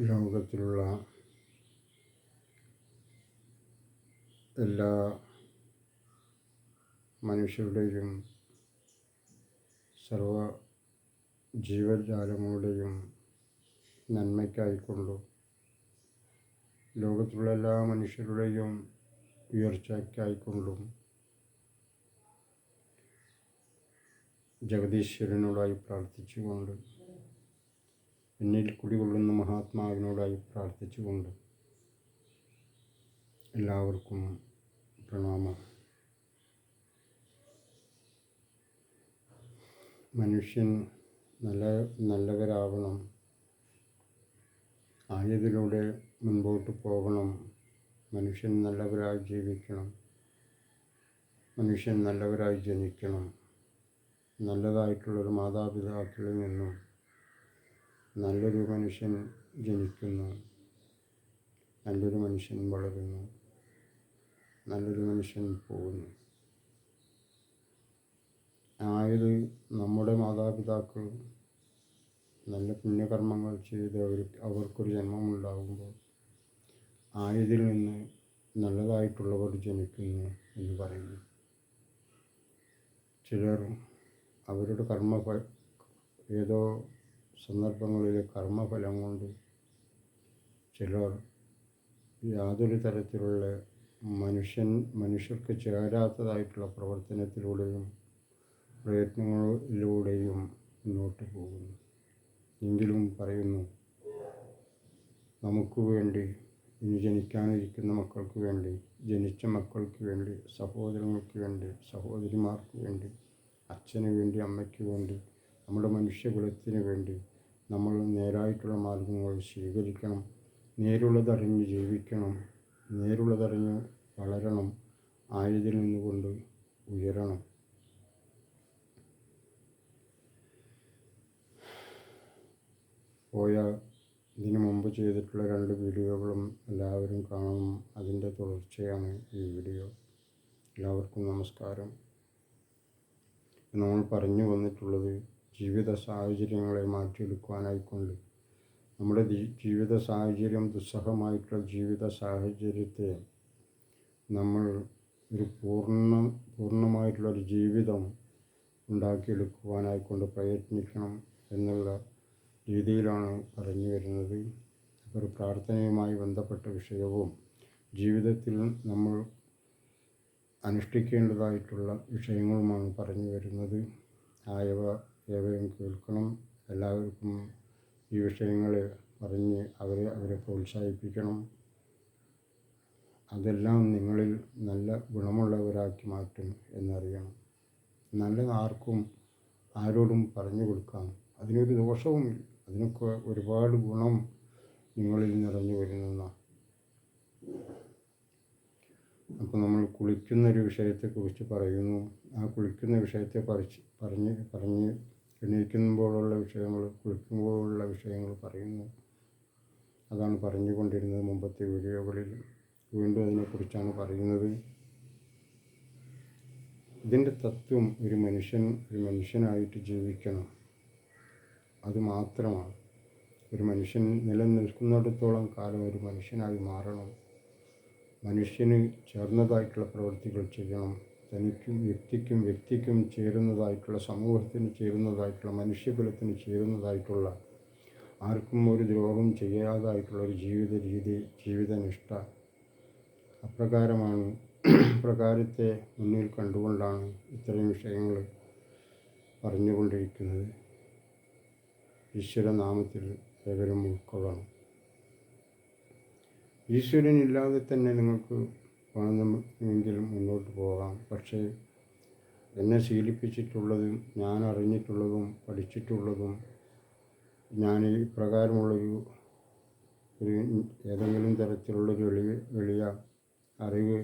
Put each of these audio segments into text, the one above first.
ലോകത്തിലുള്ള എല്ലാ മനുഷ്യരുടെയും സർവ ജീവജാലങ്ങളുടെയും നന്മയ്ക്കായിക്കൊണ്ടും ലോകത്തിലുള്ള എല്ലാ മനുഷ്യരുടെയും ഉയർച്ചയ്ക്കായിക്കൊണ്ടും ജഗദീശ്വരനോടായി പ്രാർത്ഥിച്ചുകൊണ്ട് എന്നിൽ കുടികൊള്ളുന്ന മഹാത്മാവിനോടായി പ്രാർത്ഥിച്ചുകൊണ്ട് എല്ലാവർക്കും പ്രണാമം. മനുഷ്യൻ നല്ല നല്ലവരാകണം ആയതിലൂടെ മുൻപോട്ട് പോകണം. മനുഷ്യൻ നല്ലവരായി ജീവിക്കണം. മനുഷ്യൻ നല്ലവരായി ജനിക്കണം. നല്ലതായിട്ടുള്ളൊരു മാതാപിതാക്കളിൽ നിന്നും നല്ലൊരു മനുഷ്യൻ ജനിക്കുന്നു. നല്ലൊരു മനുഷ്യൻ വളരുന്നു. നല്ലൊരു മനുഷ്യൻ പോകുന്നു. ആയത് നമ്മുടെ മാതാപിതാക്കൾ നല്ല പുണ്യകർമ്മങ്ങൾ ചെയ്ത് അവർ അവർക്കൊരു ജന്മമുണ്ടാകുമ്പോൾ ആയതിൽ നിന്ന് നല്ലതായിട്ടുള്ളവർ ജനിക്കുന്നു എന്ന് പറയുന്നു. ചിലർ അവരുടെ കർമ്മ ഏതോ സന്ദർഭങ്ങളിലെ കർമ്മഫലം കൊണ്ട് ചിലർ യാതൊരു തരത്തിലുള്ള മനുഷ്യൻ മനുഷ്യർക്ക് ചേരാത്തതായിട്ടുള്ള പ്രവർത്തനത്തിലൂടെയും പ്രയത്നങ്ങളിലൂടെയും മുന്നോട്ട് പോകുന്നു. എങ്കിലും പറയുന്നു നമുക്ക് വേണ്ടി ഇനി ജനിക്കാനിരിക്കുന്ന മക്കൾക്ക് വേണ്ടി ജനിച്ച മക്കൾക്ക് വേണ്ടി സഹോദരങ്ങൾക്ക് വേണ്ടി സഹോദരിമാർക്ക് വേണ്ടി അച്ഛന് വേണ്ടി അമ്മയ്ക്ക് വേണ്ടി നമ്മുടെ മനുഷ്യകുലത്തിന് വേണ്ടി നമ്മൾ നേരായിട്ടുള്ള മാർഗങ്ങൾ സ്വീകരിക്കണം. നേരുള്ളതറിഞ്ഞ് ജീവിക്കണം. നേരുള്ളതറിഞ്ഞ് വളരണം. ആയതിൽ നിന്നുകൊണ്ട് ഉയരണം. പോയ ഇതിനു മുമ്പ് ചെയ്തിട്ടുള്ള രണ്ട് വീഡിയോകളും എല്ലാവരും കാണണം അതിന്റെ തുടർച്ചയാണ് ഈ വീഡിയോ. എല്ലാവർക്കും നമസ്കാരം. നമ്മൾ പറഞ്ഞു വന്നിട്ടുള്ളത് ജീവിത സാഹചര്യങ്ങളെ മാറ്റിയെടുക്കുവാനായിക്കൊണ്ട് നമ്മുടെ ജീവിത സാഹചര്യം ദുസ്സഹമായിട്ടുള്ള ജീവിത സാഹചര്യത്തെ നമ്മൾ ഒരു പൂർണ പൂർണമായിട്ടുള്ളൊരു ജീവിതം ഉണ്ടാക്കിയെടുക്കുവാനായിക്കൊണ്ട് പ്രയത്നിക്കണം എന്നുള്ള രീതിയിലാണ് പറഞ്ഞു വരുന്നത്. ഒരു പ്രാർത്ഥനയുമായി ബന്ധപ്പെട്ട വിഷയവും ജീവിതത്തിൽ നമ്മൾ അനുഷ്ഠിക്കേണ്ടതായിട്ടുള്ള വിഷയങ്ങളുമാണ് പറഞ്ഞു വരുന്നത്. ആയവ ഏവയും കേൾക്കണം. എല്ലാവർക്കും ഈ വിഷയങ്ങൾ പറഞ്ഞ് അവരെ അവരെ പ്രോത്സാഹിപ്പിക്കണം. അതെല്ലാം നിങ്ങളിൽ നല്ല ഗുണമുള്ളവരാക്കി മാറ്റും എന്നറിയണം. നല്ലത് ആർക്കും ആരോടും പറഞ്ഞു കൊടുക്കാം. അതിനൊരു ദോഷവുമില്ല. അതിനൊക്കെ ഒരുപാട് ഗുണം നിങ്ങളിൽ നിറഞ്ഞു വരുന്നതാണ് അപ്പോൾ നമ്മൾ കുളിക്കുന്ന ഒരു വിഷയത്തെക്കുറിച്ച് പറയുന്നു. ആ കുളിക്കുന്ന വിഷയത്തെ പറിച്ച് പറഞ്ഞ് പറഞ്ഞ് എണീക്കുമ്പോഴുള്ള വിഷയങ്ങൾ കുളിക്കുമ്പോഴുള്ള വിഷയങ്ങൾ പറയുന്നു. അതാണ് പറഞ്ഞുകൊണ്ടിരുന്നത് മുമ്പത്തെ വീഡിയോകളിൽ. വീണ്ടും അതിനെക്കുറിച്ചാണ് പറയുന്നത്. ഇതിന്റെ തത്വം ഒരു മനുഷ്യൻ ഒരു മനുഷ്യനായിട്ട് ജീവിക്കണം. അത് മാത്രമാണ്. ഒരു മനുഷ്യൻ നിലനിൽക്കുന്നിടത്തോളം കാലം ഒരു മനുഷ്യനായി മാറണം. മനുഷ്യന് ചേർന്നതായിട്ടുള്ള പ്രവൃത്തികൾ ചെയ്യണം. തനിക്കും വ്യക്തിക്കും വ്യക്തിക്കും ചേരുന്നതായിട്ടുള്ള സമൂഹത്തിന് ചേരുന്നതായിട്ടുള്ള മനുഷ്യകുലത്തിന് ചേരുന്നതായിട്ടുള്ള ആർക്കും ഒരു ദ്രോഹം ചെയ്യാതായിട്ടുള്ള ഒരു ജീവിത രീതി ജീവിതനിഷ്ഠ അപ്രകാരമാണ്. പ്രകാരത്തെ മുന്നിൽ കണ്ടുകൊണ്ടാണ് ഇത്തരം വിഷയങ്ങൾ പറഞ്ഞുകൊണ്ടിരിക്കുന്നത്. ഈശ്വരനാമത്തിൽ ഏവരും ഉൾക്കൊള്ളണം. ഈശ്വരനില്ലാതെ തന്നെ നിങ്ങൾക്ക് വേണമെങ്കിലും മുന്നോട്ട് പോകാം. പക്ഷേ എന്നെ ശീലിപ്പിച്ചിട്ടുള്ളതും ഞാൻ അറിഞ്ഞിട്ടുള്ളതും പഠിച്ചിട്ടുള്ളതും ഞാൻ ഈ പ്രകാരമുള്ളൊരു ഒരു ഏതെങ്കിലും തരത്തിലുള്ളൊരു എളിയ എളിയ അറിവ്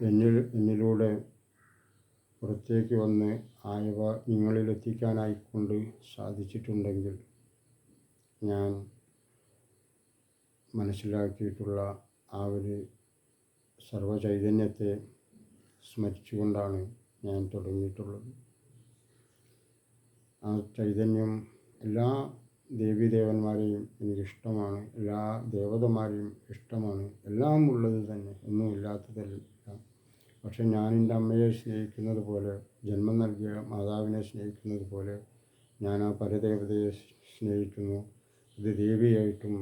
എന്നിൽ എന്നിലൂടെ പുറത്തേക്ക് വന്ന് ആയവ നിങ്ങളിലെത്തിക്കാനായിക്കൊണ്ട് സാധിച്ചിട്ടുണ്ടെങ്കിൽ ഞാൻ മനസ്സിലാക്കിയിട്ടുള്ള ആ ഒരു സർവചൈതന്യത്തെ സ്മരിച്ചുകൊണ്ടാണ് ഞാൻ തുടങ്ങിയിട്ടുള്ളത്. ആ ചൈതന്യം എല്ലാ ദേവീദേവന്മാരെയും എനിക്കിഷ്ടമാണ് എല്ലാ ദേവതമാരെയും ഇഷ്ടമാണ് എല്ലാം ഉള്ളത് തന്നെ ഒന്നും ഇല്ലാത്തതല്ല. പക്ഷെ ഞാൻ എന്റെ അമ്മയെ സ്നേഹിക്കുന്നത് പോലെ ജന്മം നൽകിയ മാതാവിനെ സ്നേഹിക്കുന്നത് പോലെ ഞാൻ ആ പരദേവതയെ സ്നേഹിക്കുന്നു. ഇത് ദേവിയായിട്ടും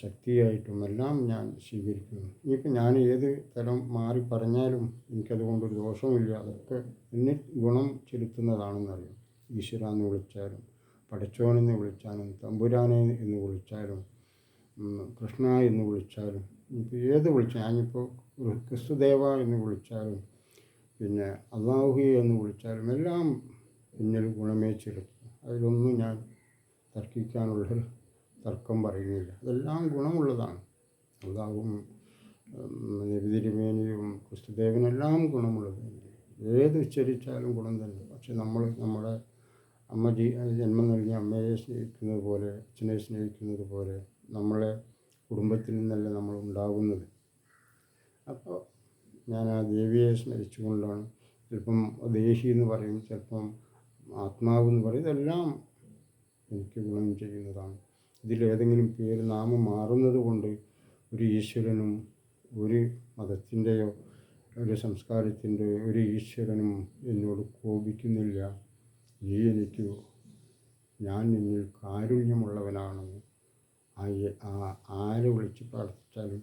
ശക്തിയായിട്ടും എല്ലാം ഞാൻ സ്വീകരിക്കുന്നു. ഇനിയിപ്പോൾ ഞാൻ ഏത് തരം മാറി പറഞ്ഞാലും എനിക്കതുകൊണ്ടൊരു ദോഷമില്ല അതൊക്കെ എന്നിൽ ഗുണം ചെലുത്തുന്നതാണെന്നറിയാം. ഈശ്വര എന്ന് വിളിച്ചാലും പടച്ചോനെന്ന് വിളിച്ചാലും തമ്പുരാനെ എന്ന് വിളിച്ചാലും കൃഷ്ണ എന്ന് വിളിച്ചാലും ഇനിയിപ്പോൾ ഏത് വിളിച്ചാൽ ഞാനിപ്പോൾ ക്രിസ്തുദേവ എന്ന് വിളിച്ചാലും പിന്നെ അള്ളാഹു എന്ന് വിളിച്ചാലും എല്ലാം എന്നിൽ ഗുണമേ ചെലുത്തും. അതിലൊന്നും ഞാൻ തർക്കിക്കാനുള്ള തർക്കം പറയുന്നില്ല. അതെല്ലാം ഗുണമുള്ളതാണ്. അള്ളാഹും നബിതിരുമേനിയും ക്രിസ്തുദേവനെല്ലാം ഗുണമുള്ളത്. ഏത് ഉച്ചരിച്ചാലും ഗുണം തന്നെ. പക്ഷെ നമ്മൾ നമ്മുടെ അമ്മ ജീ ജന്മം നൽകിയ അമ്മയെ സ്നേഹിക്കുന്നത് പോലെ അച്ഛനെ സ്നേഹിക്കുന്നത് പോലെ നമ്മളെ കുടുംബത്തിൽ നിന്നല്ല നമ്മൾ ഉണ്ടാകുന്നത്. അപ്പോൾ ഞാൻ ആ ദേവിയെ സ്മരിച്ചുകൊണ്ടാണ് ചിലപ്പം ദേഹി എന്ന് പറയും ചിലപ്പം ആത്മാവ് എന്ന് പറയും ഇതെല്ലാം എനിക്ക് ഗുണം ചെയ്യുന്നതാണ്. ഇതിലേതെങ്കിലും പേര് നാമം മാറുന്നത് കൊണ്ട് ഒരു ഈശ്വരനും ഒരു മതത്തിന്റെയോ ഒരു സംസ്കാരത്തിന്റെ ഒരു ഈശ്വരനും എന്നോട് കോപിക്കുന്നില്ല. നീ എനിക്ക് ഞാൻ നിന്നിൽ കാരുണ്യമുള്ളവനാണ്. ആ ആരെ വിളിച്ച് പ്രാർത്ഥിച്ചാലും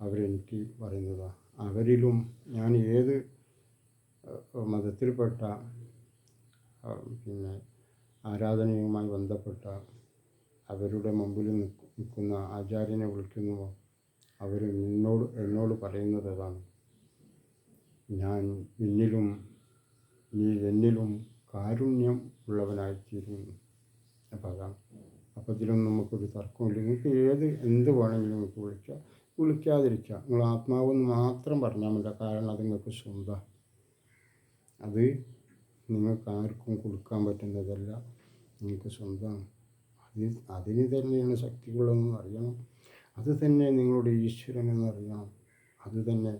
അവരെനിക്ക് പറയുന്നതാണ് അവരിലും ഞാൻ ഏത് മതത്തിൽപ്പെട്ട പിന്നെ ആരാധനയുമായി ബന്ധപ്പെട്ട അവരുടെ മുമ്പിൽ നിൽക്കുന്ന ആചാര്യനെ വിളിക്കുന്നുവോ? അവർ എന്നോട് എന്നോട് പറയുന്നത് അതാണ്. ഞാൻ എന്നിലും നീ എന്നിലും കാരുണ്യം ഉള്ളവനായിത്തീരുന്നു. അപ്പോൾ അതാണ്. അപ്പോൾ ഇതിലൊന്നും നമുക്കൊരു തർക്കമില്ല നിങ്ങൾക്ക് ഏത് എന്ത് വേണമെങ്കിലും നിങ്ങൾക്ക് വിളിക്കാം. വിളിക്കാതിരിക്കുക നിങ്ങൾ ആത്മാവെന്ന് മാത്രം പറഞ്ഞാൽ മതി. കാരണം അത് നിങ്ങൾക്ക് സ്വന്തം. അത് നിങ്ങൾക്ക് ആർക്കും കൊടുക്കാൻ പറ്റുന്നതല്ല. നിങ്ങൾക്ക് സ്വന്തമാണ് അത് അതിന് തന്നെയാണ് ശക്തികളെന്ന് അറിയണം. അത് തന്നെ നിങ്ങളുടെ ഈശ്വരൻ എന്നറിയണം അത് തന്നെ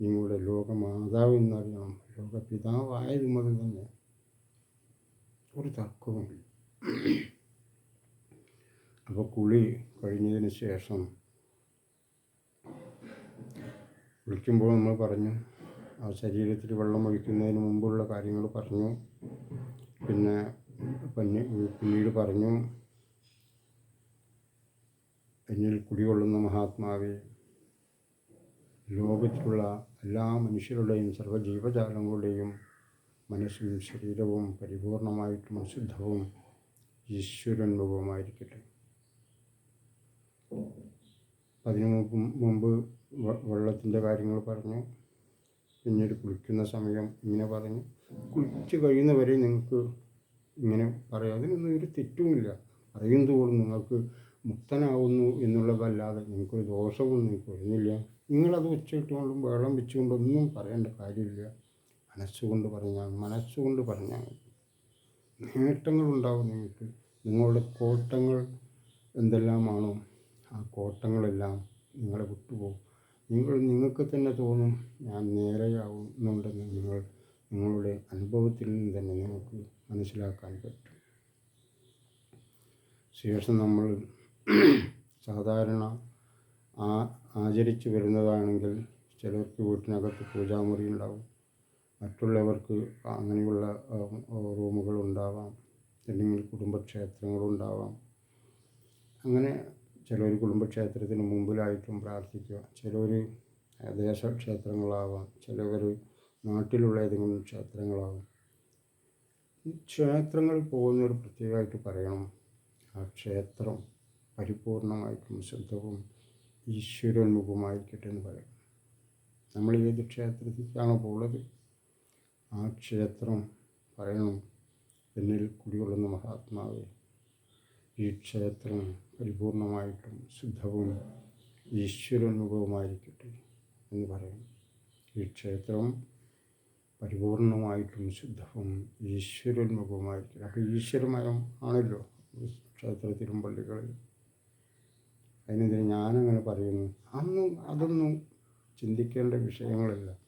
നിങ്ങളുടെ ലോകമാതാവ് എന്നറിയണം ലോകപിതാവായതും അത് തന്നെ ഒരു തർക്കവുമില്ല. അപ്പോൾ കുളി കഴിഞ്ഞതിന് ശേഷം കുളിക്കുമ്പോൾ നമ്മൾ പറഞ്ഞു ആ ശരീരത്തിൽ വെള്ളം ഒഴിക്കുന്നതിന് മുമ്പുള്ള കാര്യങ്ങൾ പറഞ്ഞു. പിന്നെ പിന്നീട് പറഞ്ഞു എന്നിൽ കുടികൊള്ളുന്ന മഹാത്മാവെ ലോകത്തിലുള്ള എല്ലാ മനുഷ്യരുടെയും സർവജീവജാലങ്ങളുടെയും മനസ്സും ശരീരവും പരിപൂർണമായിട്ടും അശുദ്ധവും ഈശ്വരനുഭവമായിരിക്കട്ടെ അതിനു മുമ്പ് വെള്ളത്തിന്റെ കാര്യങ്ങൾ പറഞ്ഞു. പിന്നീട് കുളിക്കുന്ന സമയം ഇങ്ങനെ പറഞ്ഞു. കുളിച്ച് കഴിയുന്നവരെ നിങ്ങൾക്ക് ഇങ്ങനെ പറയാം. അതിനൊന്നും ഒരു തെറ്റുമില്ല. പറയുന്നതോടും നിങ്ങൾക്ക് മുക്തനാവുന്നു എന്നുള്ളതല്ലാതെ നിങ്ങൾക്കൊരു ദോഷവും നിങ്ങൾക്ക് വരുന്നില്ല. നിങ്ങളത് വെച്ചിട്ടുകൊണ്ടും വെള്ളം വെച്ചുകൊണ്ടൊന്നും പറയേണ്ട കാര്യമില്ല. മനസ്സുകൊണ്ട് പറഞ്ഞാൽ മനസ്സുകൊണ്ട് പറഞ്ഞാൽ മതി. നേട്ടങ്ങളുണ്ടാവും നിങ്ങൾക്ക്. നിങ്ങളുടെ കോട്ടങ്ങൾ എന്തെല്ലാമാണോ ആ കോട്ടങ്ങളെല്ലാം നിങ്ങളെ വിട്ടുപോകും. നിങ്ങൾ നിങ്ങൾക്ക് തന്നെ തോന്നും ഞാൻ നേരെയാവുന്നുണ്ടെന്ന് നിങ്ങൾ നിങ്ങളുടെ അനുഭവത്തിൽ നിന്ന് തന്നെ നിങ്ങൾക്ക് മനസ്സിലാക്കാൻ പറ്റും. ശേഷം നമ്മൾ സാധാരണ ആ ആചരിച്ചു വരുന്നതാണെങ്കിൽ ചിലർക്ക് വീട്ടിനകത്ത് പൂജാമുറി ഉണ്ടാവും. മറ്റുള്ളവർക്ക് അങ്ങനെയുള്ള റൂമുകൾ ഉണ്ടാവാം. അല്ലെങ്കിൽ കുടുംബക്ഷേത്രങ്ങളുണ്ടാവാം അങ്ങനെ ചിലർ കുടുംബക്ഷേത്രത്തിന് മുമ്പിലായിട്ടും പ്രാർത്ഥിക്കുക. ചിലർ ദേശക്ഷേത്രങ്ങളാവാം. ചിലവർ നാട്ടിലുള്ള ഏതെങ്കിലും ക്ഷേത്രങ്ങളാവാം. ക്ഷേത്രങ്ങൾ പോകുന്നവർ പ്രത്യേകമായിട്ട് പറയണം. ആ ക്ഷേത്രം പരിപൂർണമായിട്ടും ശുദ്ധവും ഈശ്വരോന്മുഖമായിരിക്കട്ടെ എന്ന് പറയും. നമ്മൾ ഏത് ക്ഷേത്രത്തിലേക്കാണോ പോകുന്നത് ആ ക്ഷേത്രം പറയണം എന്നിൽ കുടികൊള്ളുന്ന മഹാത്മാവ്. ഈ ക്ഷേത്രം പരിപൂർണമായിട്ടും ശുദ്ധവും ഈശ്വരോന്മുഖവുമായിരിക്കട്ടെ എന്ന് പറയണം ഈ ക്ഷേത്രം പരിപൂർണമായിട്ടും ശുദ്ധവും ഈശ്വരോന്മുഖവുമായിരിക്കട്ടെ. ഈശ്വരമയം ആണല്ലോ. ക്ഷേത്രത്തിലും പള്ളികളിലും. അതിനെതിരെ ഞാനങ്ങനെ പറയുന്നു. അന്നും അതൊന്നും ചിന്തിക്കേണ്ട വിഷയങ്ങളല്ല.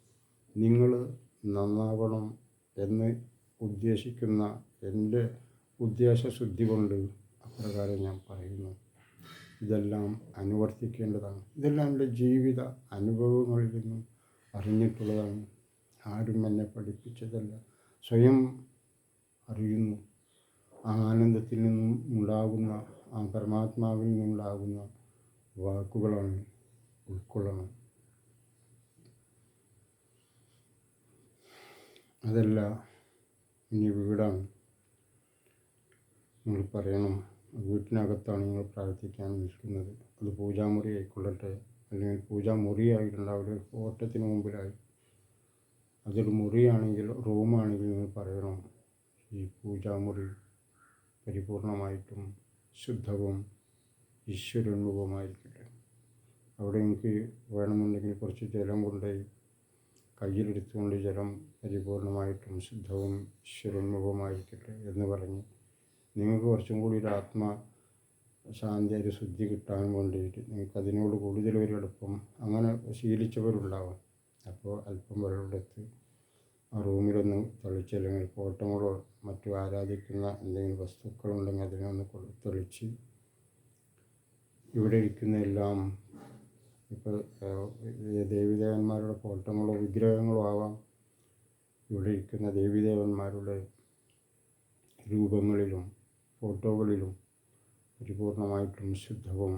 നിങ്ങൾ നന്നാവണം എന്ന് ഉദ്ദേശിക്കുന്ന എന്റെ ഉദ്ദേശശുദ്ധി കൊണ്ട് അപ്രകാരം ഞാൻ പറയുന്നു. ഇതെല്ലാം അനുവർത്തിക്കേണ്ടതാണ്. ഇതെല്ലാം എന്റെ ജീവിത അനുഭവങ്ങളിൽ നിന്നും അറിഞ്ഞിട്ടുള്ളതാണ്. ആരും എന്നെ പഠിപ്പിച്ചതല്ല. സ്വയം അറിയുന്നു. ആ ആനന്ദത്തിൽ നിന്നും ഉണ്ടാകുന്ന ആ പരമാത്മാവിൽ നിന്നുണ്ടാകുന്ന വാക്കുകളാണ് ഉൾക്കൊള്ളണം. അതല്ല ഇനി വീടാണ്. നിങ്ങൾ പറയണം വീട്ടിനകത്താണ് നിങ്ങൾ പ്രാർത്ഥിക്കാൻ നിൽക്കുന്നത്. അത് പൂജാമുറി ആയിക്കൊള്ളട്ടെ അല്ലെങ്കിൽ പൂജാമുറിയായിട്ടുണ്ട് അവിടെ ഓട്ടത്തിന് മുമ്പിലായി. അതൊരു മുറിയാണെങ്കിൽ റൂമാണെങ്കിൽ നിങ്ങൾ പറയണം ഈ പൂജാമുറി പരിപൂർണമായിട്ടും ശുദ്ധവും ഈശ്വരോന്മുഖമായിരിക്കട്ടെ അവിടെ എനിക്ക് വേണമെന്നുണ്ടെങ്കിൽ കുറച്ച് ജലം കൊണ്ടുപോയി കയ്യിലെടുത്തുകൊണ്ട് ജലം പരിപൂർണമായിട്ടും ശുദ്ധവും ഈശ്വരോന്മുഖമായിരിക്കട്ടെ എന്ന് പറഞ്ഞ് നിങ്ങൾക്ക് കുറച്ചും കൂടി ഒരു ആത്മ ശാന്തി ഒരു ശുദ്ധി കിട്ടാൻ വേണ്ടിയിട്ട് നിങ്ങൾക്ക് അതിനോട് കൂടുതൽ ഒരു എളുപ്പം അങ്ങനെ ശീലിച്ചവരുണ്ടാവും. അപ്പോൾ അല്പം വെള്ളമെടുത്ത് ആ റൂമിലൊന്ന് തെളിച്ച് അല്ലെങ്കിൽ ഫോട്ടോകളോ മറ്റു ആരാധിക്കുന്ന എന്തെങ്കിലും വസ്തുക്കളുണ്ടെങ്കിൽ അതിനൊന്ന് തെളിച്ച് ഇവിടെ ഇരിക്കുന്ന എല്ലാം ഇപ്പോൾ ദേവീദേവന്മാരുടെ ഫോട്ടോകളോ വിഗ്രഹങ്ങളോ ആവാം. ഇവിടെ ഇരിക്കുന്ന ദേവിദേവന്മാരുടെ രൂപങ്ങളിലും ഫോട്ടോകളിലും പരിപൂർണമായിട്ടും ശുദ്ധവും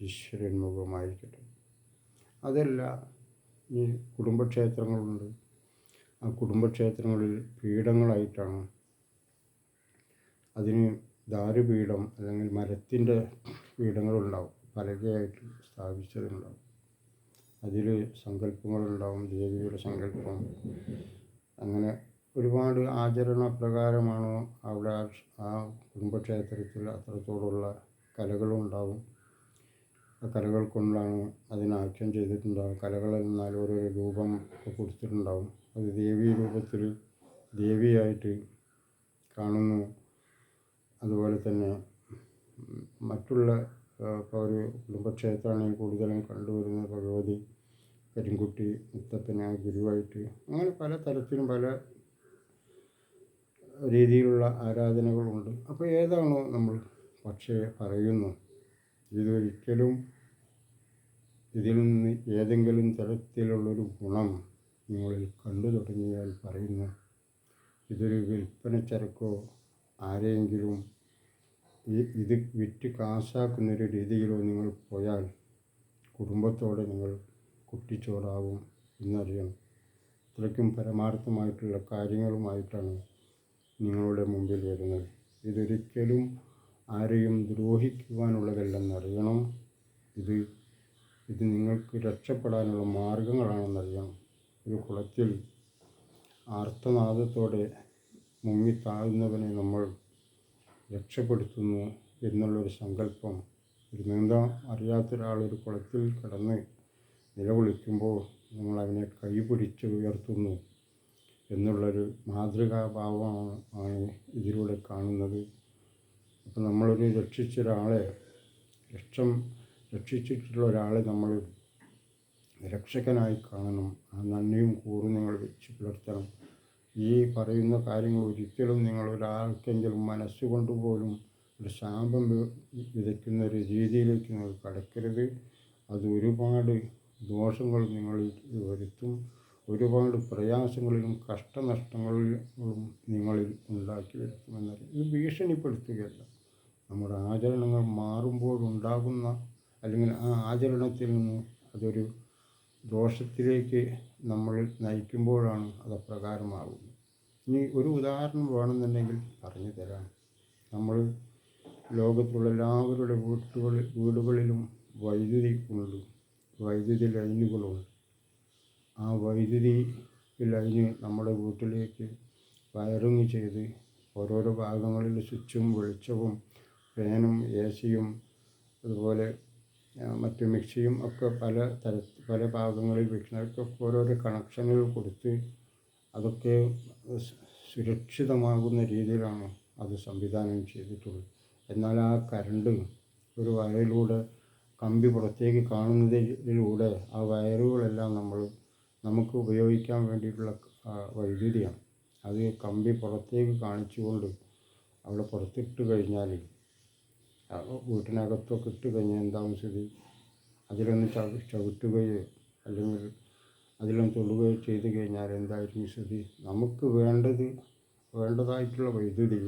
ഈശ്വരന്മുഖമായിരിക്കട്ടെ അതല്ല ഈ കുടുംബക്ഷേത്രങ്ങളുണ്ട്. ആ കുടുംബക്ഷേത്രങ്ങളിൽ പീഠങ്ങളായിട്ടാണ്. അതിന് ദാരുപീഠം അല്ലെങ്കിൽ മരത്തിന്റെ പീഠങ്ങളുണ്ടാവും. പലകയായിട്ട് സ്ഥാപിച്ചതുണ്ടാവും അതിൽ സങ്കല്പങ്ങളുണ്ടാവും ദേവിയുടെ സങ്കല്പം. അങ്ങനെ ഒരുപാട് ആചരണ പ്രകാരമാണ് അവിടെ ആ ക്ഷ- ആ കുടുംബക്ഷേത്രത്തിൽ അത്രത്തോടുള്ള കലകളും ഉണ്ടാവും? ആ കലകൾ കൊണ്ടാണ് അതിന് ചെയ്തിട്ടുണ്ടാവും കലകൾ എന്നാൽ ഓരോരോ രൂപം കൊടുത്തിട്ടുണ്ടാവും. അത് ദേവി രൂപത്തിൽ ദേവിയായിട്ട് കാണുന്നു. അതുപോലെ തന്നെ മറ്റുള്ള ഇപ്പോൾ ഒരു കുടുംബക്ഷേത്രമാണെങ്കിൽ കൂടുതലും കണ്ടുവരുന്ന ഭഗവതി കരിങ്കുട്ടി മുത്തപ്പന ഗുരുവായിട്ട് അങ്ങനെ പല തരത്തിലും പല രീതിയിലുള്ള ആരാധനകളുണ്ട്. അപ്പോൾ ഏതാണോ നമ്മൾ പക്ഷേ പറയുന്നു ഇതൊരിക്കലും ഇതിൽ നിന്ന് ഏതെങ്കിലും തരത്തിലുള്ളൊരു ഗുണം നിങ്ങളിൽ കണ്ടു തുടങ്ങിയാൽ പറയുന്നു. ഇതൊരു വിൽപ്പന ചരക്കോ ആരെയെങ്കിലും ഇത് വിറ്റ് കാശാക്കുന്നൊരു രീതിയിലോ നിങ്ങൾ പോയാൽ കുടുംബത്തോടെ നിങ്ങൾ കുട്ടിച്ചോറാവും എന്നറിയണം. ഇത്രയ്ക്കും പരമാർത്ഥമായിട്ടുള്ള കാര്യങ്ങളുമായിട്ടാണ് നിങ്ങളുടെ മുമ്പിൽ വരുന്നത്. ഇതൊരിക്കലും ആരെയും ദ്രോഹിക്കുവാനുള്ളതല്ലെന്നറിയണം. ഇത് ഇത് നിങ്ങൾക്ക് രക്ഷപ്പെടാനുള്ള മാർഗങ്ങളാണെന്നറിയണം. ഒരു കുളത്തിൽ ആർത്തനാദത്തോടെ മുങ്ങി താഴുന്നവനെ നമ്മൾ രക്ഷപ്പെടുത്തുന്നു എന്നുള്ളൊരു സങ്കല്പം ഒരു നീന്താൻ അറിയാത്തൊരാൾ ഒരു കുളത്തിൽ കിടന്ന് നിലവിളിക്കുമ്പോൾ നമ്മൾ അവനെ കൈപിടിച്ച് ഉയർത്തുന്നു എന്നുള്ളൊരു മാതൃകാഭാവമാണ് ആണ് ഇതിലൂടെ കാണുന്നത്. അപ്പോൾ നമ്മളൊരു രക്ഷിച്ച ഒരാളെ രക്ഷം രക്ഷിച്ചിട്ടുള്ള ഒരാളെ നമ്മൾ രക്ഷകനായി കാണണം. ആ നന്ദിയും കൂറും നിങ്ങൾ വെച്ച് പുലർത്തണം. ഈ പറയുന്ന കാര്യങ്ങൾ ഒരിക്കലും നിങ്ങൾ ഒരാൾക്കെങ്കിലും മനസ്സുകൊണ്ട് പോലും ഒരു ശാപം വിതയ്ക്കുന്ന ഒരു രീതിയിലേക്ക് നിങ്ങൾ കടക്കരുത്. അത് ഒരുപാട് ദോഷങ്ങൾ നിങ്ങളിൽ വരുത്തും. ഒരുപാട് പ്രയാസങ്ങളിലും കഷ്ടനഷ്ടങ്ങളിലും നിങ്ങളിൽ ഉണ്ടാക്കി വരുത്തുമെന്നറിയാം ഇത് ഭീഷണിപ്പെടുത്തുകയല്ല. നമ്മുടെ ആചരണങ്ങൾ മാറുമ്പോഴുണ്ടാകുന്ന അല്ലെങ്കിൽ ആ ആചരണത്തിൽ നിന്ന് അതൊരു ദോഷത്തിലേക്ക് നമ്മൾ നയിക്കുമ്പോഴാണ് അത് അപ്രകാരമാകുന്നത്. ഇനി ഒരു ഉദാഹരണം വേണമെന്നുണ്ടെങ്കിൽ പറഞ്ഞു തരാം. നമ്മൾ ലോകത്തുള്ള എല്ലാവരുടെ വീട്ടുകളിൽ വീടുകളിലും വൈദ്യുതി ഉണ്ട് വൈദ്യുതി ലൈനുകളുണ്ട്. ആ വൈദ്യുതി ലൈന് നമ്മുടെ വീട്ടിലേക്ക് വയറിങ് ചെയ്ത് ഓരോരോ ഭാഗങ്ങളിൽ സ്വിച്ചും വെളിച്ചവും ഫാനും എ സിയും അതുപോലെ മറ്റു മിക്സിയും ഒക്കെ പല തര പല ഭാഗങ്ങളിൽ വെക്കുന്നതൊക്കെ ഓരോരോ കണക്ഷനുകൾ കൊടുത്ത് അതൊക്കെ സുരക്ഷിതമാകുന്ന രീതിയിലാണ് അത് സംവിധാനം ചെയ്തിട്ടുള്ളത്. എന്നാൽ ആ കരണ്ട് ഒരു വയറിലൂടെ കമ്പി പുറത്തേക്ക് കാണുന്നതിലൂടെ ആ വയറുകളെല്ലാം നമ്മൾ നമുക്ക് ഉപയോഗിക്കാൻ വേണ്ടിയിട്ടുള്ള വൈദ്യുതിയാണ്. അത് കമ്പി പുറത്തേക്ക് കാണിച്ചുകൊണ്ട് അവിടെ പുറത്തിട്ട് കഴിഞ്ഞാൽ വീട്ടിനകത്തൊക്കെ ഇട്ട് കഴിഞ്ഞാൽ എന്താവും സ്ഥിതി? അതിലൊന്ന് ചവി ചവിട്ടുകയോ അല്ലെങ്കിൽ അതിലൊന്ന് തൊടുകയോ ചെയ്തു കഴിഞ്ഞാൽ എന്തായിരിക്കും സ്ഥിതി? നമുക്ക് വേണ്ടത് വേണ്ടതായിട്ടുള്ള വൈദ്യുതി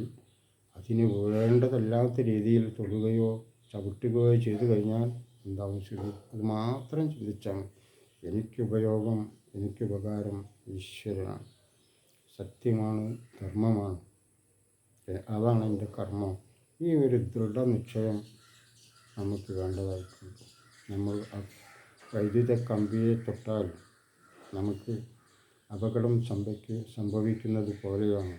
അതിന് വേണ്ടതല്ലാത്ത രീതിയിൽ തൊടുകയോ ചവിട്ടുകയോ ചെയ്തു കഴിഞ്ഞാൽ എന്താവും സ്ഥിതി? അത് മാത്രം ചിന്തിച്ചാൽ എനിക്ക് ഉപയോഗം എനിക്ക് ഉപകാരം ഈശ്വരനാണ്. സത്യമാണ് ധർമ്മമാണ്. അതാണ് എന്റെ കർമ്മം. ഈ ഒരു ദൃഢനിശ്ചയം നമുക്ക് വേണ്ടതായിട്ടുണ്ട്. നമ്മൾ വൈദ്യുത കമ്പിയെ തൊട്ടാൽ നമുക്ക് അപകടം സംഭവിക്ക സംഭവിക്കുന്നത് പോലെയാണ്.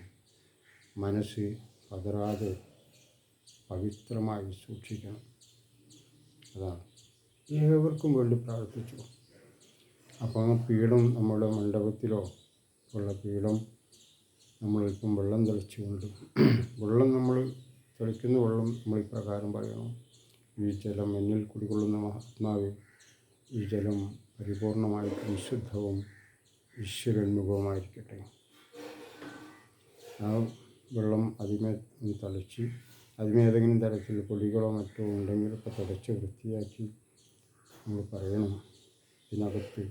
മനസ്സ് പതറാതെ പവിത്രമായി സൂക്ഷിക്കണം. അതാണ് ഏവർക്കും വേണ്ടി പ്രാർത്ഥിച്ചു. അപ്പോൾ പീഠം നമ്മുടെ മണ്ഡപത്തിലോ ഉള്ള പീഠം നമ്മൾ അല്പം വെള്ളം തെളിച്ചുകൊണ്ട് വെള്ളം നമ്മൾ തെളിക്കുന്ന വെള്ളം നമ്മൾ ഇപ്രകാരം പറയണം. ഈ ജലം എന്നിൽ കുടികൊള്ളുന്ന മഹാത്മാവ് ഈ ജലം പരിപൂർണമായിട്ടും വിശുദ്ധവും ഈശ്വരോന്മുഖവുമായിരിക്കട്ടെ ആ വെള്ളം അതിമേ തളിച്ച് അതിമേ ഏതെങ്കിലും തരത്തിൽ പൊടികളോ മറ്റോ ഉണ്ടെങ്കിൽ ഒക്കെ തുടച്ച് വൃത്തിയാക്കി നമ്മൾ പറയണം. ഇതിനകത്ത്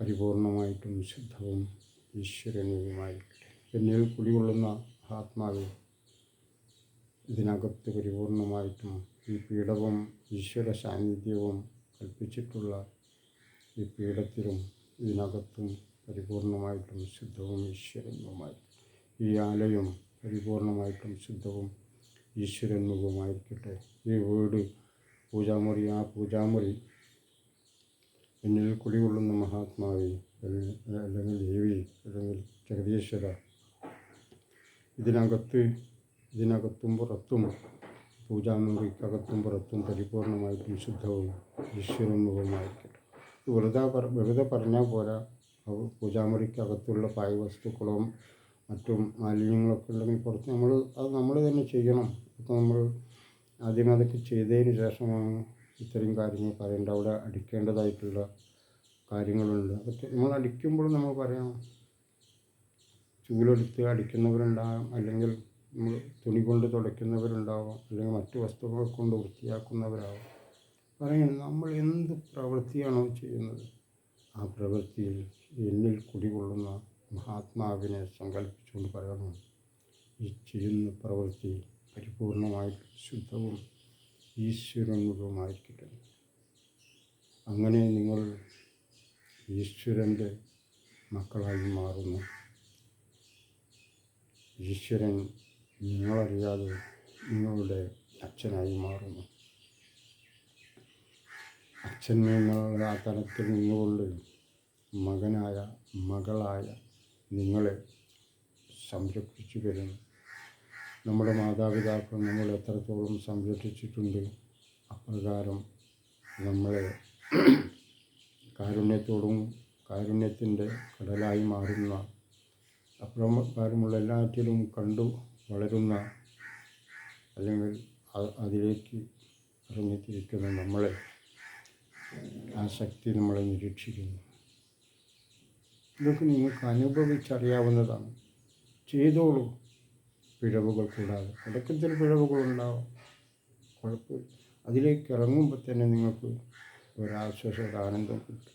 പരിപൂർണമായിട്ടും വിശുദ്ധവും ഈശ്വരനുമായിരിക്കട്ടെ എന്നിൽ കുടികൊള്ളുന്ന ആത്മാവ് ഇതിനകത്ത് പരിപൂർണമായിട്ടും ഈ പീഠവും ഈശ്വര സാന്നിധ്യവും കൽപ്പിച്ചിട്ടുള്ള ഈ പീഠത്തിലും ഇതിനകത്തും പരിപൂർണമായിട്ടും ശുദ്ധവും ഈശ്വരനുമായി ഈ ആലയം പരിപൂർണമായിട്ടും ശുദ്ധവും ഈശ്വരന്മുഖമായിരിക്കട്ടെ ഈ വീട് പൂജാമുറി ആ പൂജാമുറി എന്നിൽ കുടികൊള്ളുന്ന മഹാത്മാവി അല്ലെങ്കിൽ ദേവി അല്ലെങ്കിൽ ജഗദീശ്വര ഇതിനകത്ത് ഇതിനകത്തും പുറത്തും പൂജാമുറിക്കകത്തും പുറത്തും പരിപൂർണമായിട്ടും ശുദ്ധവും ഈശ്വരമുഖവുമായിരിക്കട്ടെ വെറുതെ പറ വെറുതെ പറഞ്ഞാൽ പോരാ. പൂജാമുറിക്കകത്തുള്ള പായ വസ്തുക്കളും മറ്റും മാലിന്യങ്ങളൊക്കെ ഉണ്ടെങ്കിൽ പുറത്ത് നമ്മൾ അത് നമ്മൾ തന്നെ ചെയ്യണം. അപ്പോൾ നമ്മൾ ആദ്യം അതൊക്കെ ചെയ്തതിന് ശേഷമാണ് ഇത്തരം കാര്യങ്ങൾ പറയേണ്ടത്. അവിടെ അടിക്കേണ്ടതായിട്ടുള്ള കാര്യങ്ങളുണ്ട്. അതൊക്കെ നമ്മൾ അടിക്കുമ്പോൾ നമ്മൾ പറയണം ചൂലെടുത്ത് അടിക്കുന്നവരുണ്ടാകാം. അല്ലെങ്കിൽ നമ്മൾ തുണി കൊണ്ട് തുടയ്ക്കുന്നവരുണ്ടാവാം അല്ലെങ്കിൽ മറ്റു വസ്തുക്കൾ കൊണ്ട് വൃത്തിയാക്കുന്നവരാവാം. പറയണം നമ്മൾ എന്ത് പ്രവൃത്തിയാണോ ചെയ്യുന്നത്? ആ പ്രവൃത്തിയിൽ എന്നിൽ കുടികൊള്ളുന്ന മഹാത്മാവിനെ സങ്കല്പിച്ചുകൊണ്ട് പറയണം ഈ ചെയ്യുന്ന പ്രവൃത്തി പരിപൂർണമായിട്ട് ശുദ്ധവും ഈശ്വരനുള്ളതുമായിരിക്കട്ടെ അങ്ങനെ നിങ്ങൾ ഈശ്വരന്റെ മക്കളായി മാറുന്നു. ഈശ്വരൻ നിങ്ങളറിയാതെ നിങ്ങളുടെ അച്ഛനായി മാറുന്നു. അച്ഛൻ നിങ്ങളുടെ ആ തലത്തിൽ നിന്നുകൊണ്ട് മകനായ മകളായ നിങ്ങളെ സംരക്ഷിച്ചു വരുന്നു നമ്മുടെ മാതാപിതാക്കൾ നമ്മൾ എത്രത്തോളം സംരക്ഷിച്ചിട്ടുണ്ട് അപ്രകാരം നമ്മളെ കാരുണ്യത്തോടും കാരുണ്യത്തിന്റെ കടലായി മാറുന്ന അപ്രകാരമുള്ള എല്ലാറ്റിലും കണ്ടു വളരുന്ന അല്ലെങ്കിൽ അതിലേക്ക് ഇറങ്ങിത്തിരിക്കുന്ന നമ്മളെ ആ ശക്തി നമ്മളെ നിരീക്ഷിക്കുന്നു. ഇതൊക്കെ നിങ്ങൾക്ക് അനുഭവിച്ചറിയാവുന്നതാണ്. ചെയ്തോളൂ. പിഴവുകൾ കൂടാതെ. തുടക്കത്തിൽ പിഴവുകളുണ്ടാവും? കുഴപ്പമില്ല. അതിലേക്ക് ഇറങ്ങുമ്പോൾ തന്നെ നിങ്ങൾക്ക് ഒരാശ്വാസ ഒരു ആനന്ദം കിട്ടും.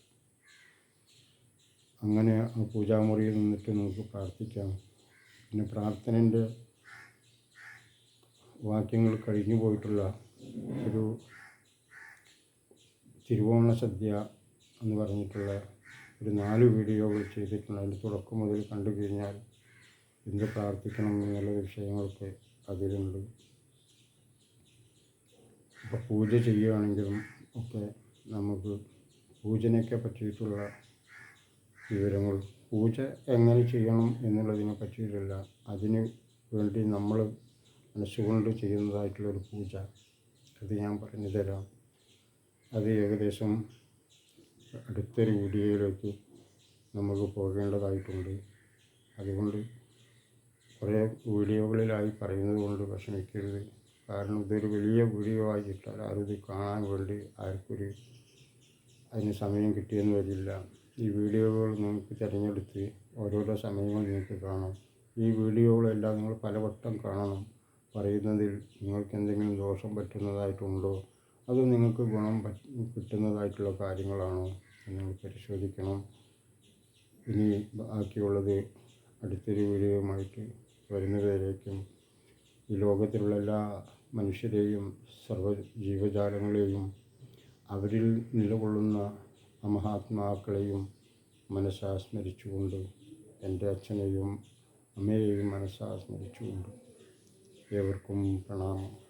അങ്ങനെ ആ പൂജാമുറിയിൽ നിന്നിട്ട് നമുക്ക് പ്രാർത്ഥിക്കാം. പിന്നെ പ്രാർത്ഥനന്റെ വാക്യങ്ങൾ കഴിഞ്ഞു പോയിട്ടുള്ള ഒരു തിരുവോണ സദ്യ എന്ന് പറഞ്ഞിട്ടുള്ള ഒരു നാല് വീഡിയോകൾ ചെയ്തിട്ടുണ്ട്. അതിന്റെ തുടക്കം മുതൽ കണ്ടു കഴിഞ്ഞാൽ എന്ത് പ്രാർത്ഥിക്കണം എന്നുള്ള വിഷയങ്ങളൊക്കെ അതിലുണ്ട്. ഇപ്പോൾ പൂജ ചെയ്യുകയാണെങ്കിലും ഒക്കെ നമുക്ക് പൂജനൊക്കെ പറ്റിയിട്ടുള്ള വിവരങ്ങൾ പൂജ എങ്ങനെ ചെയ്യണം എന്നുള്ളതിനെ പറ്റിയിട്ടില്ല അതിന് വേണ്ടി നമ്മൾ മനസ്സുകൊണ്ട് ചെയ്യുന്നതായിട്ടുള്ളൊരു പൂജ. അത് ഞാൻ പറഞ്ഞു തരാം. അത് ഏകദേശം അടുത്തൊരു വീഡിയോയിലേക്ക് നമുക്ക് പോകേണ്ടതായിട്ടുണ്ട്. അതുകൊണ്ട് കുറേ വീഡിയോകളിലായി പറയുന്നത് കൊണ്ട് വിഷമിക്കരുത്. കാരണം ഇതൊരു വലിയ വീഡിയോ ആയിട്ടാൽ ആരും കാണാൻ വേണ്ടി ആർക്കൊരു അതിന് സമയം കിട്ടിയെന്ന് വരില്ല. ഈ വീഡിയോകൾ നിങ്ങൾക്ക് തിരഞ്ഞെടുത്ത് ഓരോരോ സമയങ്ങൾ നിങ്ങൾക്ക് കാണാം. ഈ വീഡിയോകളെല്ലാം നിങ്ങൾ പലവട്ടം കാണണം. പറയുന്നതിൽ നിങ്ങൾക്ക് എന്തെങ്കിലും ദോഷം പറ്റുന്നതായിട്ടുണ്ടോ? അതോ നിങ്ങൾക്ക് ഗുണം കിട്ടുന്നതായിട്ടുള്ള കാര്യങ്ങളാണോ നിങ്ങൾ പരിശോധിക്കണം. ഇനി ബാക്കിയുള്ളത് അടുത്തൊരു വീഡിയോയുമായിട്ട് വരുന്നവരേക്കും ഈ ലോകത്തിലുള്ള എല്ലാ മനുഷ്യരെയും സർവ ജീവജാലങ്ങളെയും അവരിൽ നിലകൊള്ളുന്ന മഹാത്മാക്കളെയും മനസ്സാസ്മരിച്ചുകൊണ്ട് എന്റെ അച്ഛനെയും അമ്മയെയും മനസ്സാ സ്മരിച്ചുകൊണ്ട് ഏവർക്കും പ്രണാമം.